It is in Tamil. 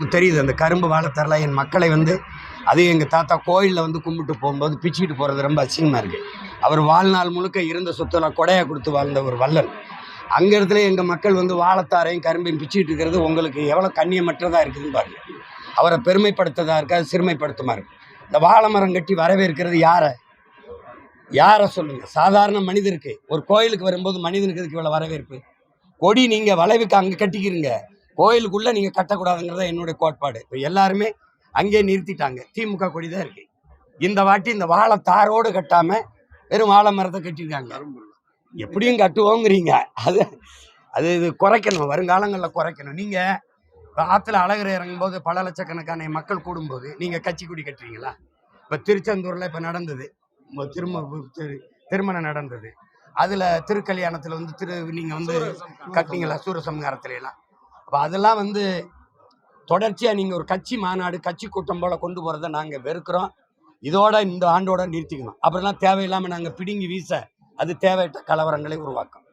தெரியுது அந்த கரும்பு வாழைத்தரல என் மக்களை வந்து அது எங்கள் தாத்தா கோயிலில் வந்து கும்பிட்டு போகும்போது பிச்சுக்கிட்டு போகிறது ரொம்ப அசிங்கமாக இருக்குது அவர் வாழ்நாள் முழுக்க இருந்த சொத்தெல்லாம் கொடையாக கொடுத்து வாழ்ந்த ஒரு வல்லன் அங்கே இடத்துல எங்கள் மக்கள் வந்து வாழைத்தாரையும் கரும்பையும் பிச்சுக்கிட்டு இருக்கிறது உங்களுக்கு எவ்வளோ கண்ணியமற்றதாக இருக்குதுன்னு பாருங்க. அவரை பெருமைப்படுத்ததாக இருக்காது சிறுமைப்படுத்துமா இருக்கு. இந்த வாழை மரம் கட்டி வரவேற்கிறது யாரை? யாரை சொல்லுங்கள் சாதாரண மனிதருக்கு. ஒரு கோயிலுக்கு வரும்போது மனிதனுக்கு இதுக்கு இவ்வளோ வரவேற்பு? கொடி நீங்கள் வளைவுக்கு அங்கே கட்டிக்கிறீங்க. கோயிலுக்குள்ளே நீங்கள் கட்டக்கூடாதுங்கிறத என்னுடைய கோட்பாடு. இப்போ எல்லாருமே அங்கேயே நிறுத்திட்டாங்க. திமுக கொடி தான் இருக்குது இந்த வாட்டி இந்த வாழை தாரோடு கட்டாமல் வெறும் வாழை மரத்தை கட்டியிருக்காங்க. எப்படியும் கட்டுவோங்கிறீங்க. அது அது இது குறைக்கணும். வருங்காலங்களில் குறைக்கணும். நீங்கள் ஆற்றுல அழகர் இறங்கும்போது பல லட்சக்கணக்கான மக்கள் கூடும்போது நீங்கள் கட்சி கொடி கட்டுறீங்களா? இப்போ திருச்செந்தூரில் இப்போ நடந்தது. திரும்ப திரு திருமணம் நடந்தது. அதில் திருக்கல்யாணத்தில் வந்து திரு நீங்கள் வந்து கட்டிங்களா சூரசம்ஹாரத்துல எல்லாம் அப்போ அதெல்லாம் வந்து தொடர்ச்சியாக நீங்கள் ஒரு கட்சி மாநாடு கட்சி கூட்டம் போல் கொண்டு போகிறத நாங்கள் வெறுக்கிறோம். இதோட இந்த ஆண்டோட நிறுத்திக்கணும். அப்புறம்லாம் தேவையில்லாமல் நாங்கள் பிடுங்கி வீச அது தேவையற்ற கலவரங்களை உருவாக்கும்.